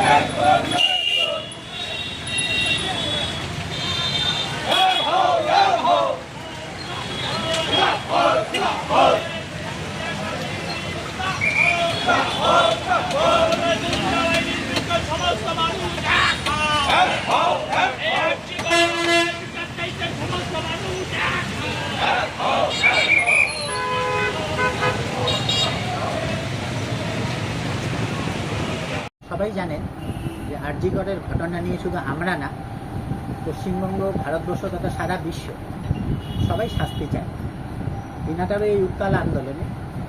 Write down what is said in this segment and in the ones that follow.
Hey! আরজিগড়ের ঘটনা নিয়ে শুধু আমরা না, পশ্চিমবঙ্গ, ভারতবর্ষ তথা সারা বিশ্ব সবাই শাস্তি চায়। দিনাটার এই উত্তাল আন্দোলনে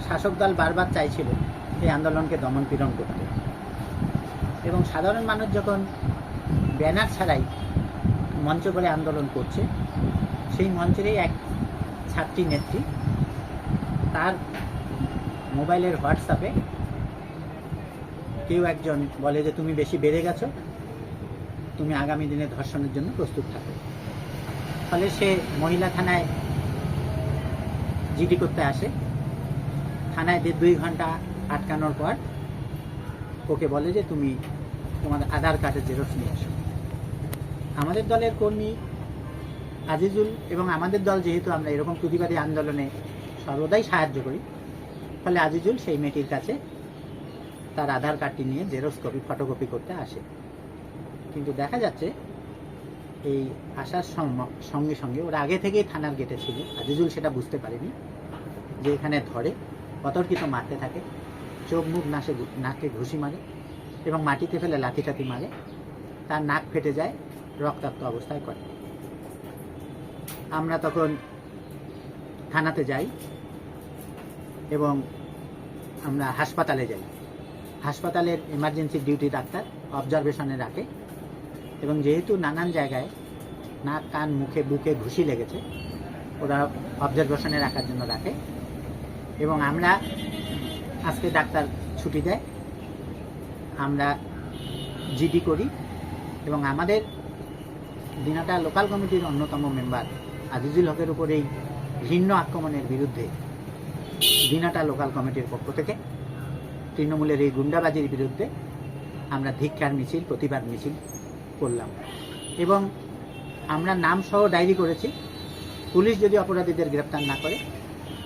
শাসক দল বারবার চাইছিল এই আন্দোলনকে দমন পীড়ন করতে। এবং সাধারণ মানুষ যখন ব্যানার ছাড়াই মঞ্চ করে আন্দোলন করছে, সেই মঞ্চেরই এক ছাত্রী নেত্রী তার মোবাইলের হোয়াটসঅ্যাপে কেউ একজন বলে যে তুমি বেশি বেড়ে গেছো, তুমি আগামী দিনে ধর্ষণের জন্য প্রস্তুত থাকো। ফলে সে মহিলা থানায় জিডি করতে আসে। থানায় দুই ঘণ্টা আটকানোর পর ওকে বলে যে তুমি তোমার আধার কার্ডের জেরক্স নিয়ে আসো। আমাদের দলের কর্মী আজিজুল এবং আমাদের দল যেহেতু আমরা এরকম প্রতিবাদী আন্দোলনে সর্বদাই সাহায্য করি, ফলে আজিজুল সেই মেয়েটির কাছে তার আধার কার্ডটি নিয়ে জেরক্স কপি ফটোকপি করতে আসে। কিন্তু দেখা যাচ্ছে, এই আসার সঙ্গে সঙ্গে ওরা আগে থেকেই থানার গেটে ছিল। আজিজুল সেটা বুঝতে পারেনি যে এখানে ধরে অতর্কিত মারতে থাকে, চোখ মুখ নাশে নাকে ঘুষি মারে এবং মাটিতে ফেলে লাথি টাথি মারে। তার নাক ফেটে যায়, রক্তাক্ত অবস্থায় করে। আমরা তখন থানাতে যাই এবং আমরা হাসপাতালে যাই। হাসপাতালের এমার্জেন্সি ডিউটি ডাক্তার অবজারভেশনে রাখে। এবং যেহেতু নানান জায়গায় নাক, কান, মুখে, বুকে ঘুষি লেগেছে, ওরা অবজারভেশনে রাখার জন্য রাখে। এবং আমরা আজকে ডাক্তার ছুটি দেয়। আমরা জিডি করি এবং আমাদের দিনাটা লোকাল কমিটির অন্যতম মেম্বার আজিজুল হকের উপর এই ঘৃণ্য আক্রমণের বিরুদ্ধে দিনাটা লোকাল কমিটির পক্ষ থেকে তৃণমূলের এই গুন্ডাবাজির বিরুদ্ধে আমরা ধিক্ষার মিছিল প্রতিবাদ মিছিল করলাম। এবং আমরা নাম সহ ডায়েরি করেছি। পুলিশ যদি অপরাধীদের গ্রেপ্তার না করে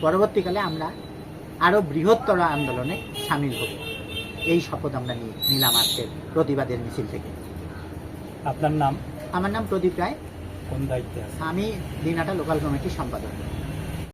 পরবর্তীকালে আমরা আরও বৃহত্তর আন্দোলনে সামিল হব। এই শপথ আমরা নিয়ে নিলাম আজকের প্রতিবাদের মিছিল থেকে। আপনার নাম? আমার নাম প্রদীপ রায়। কোন দায়িত্বে আমি দিনাটা লোকাল কমিটির সম্পাদক।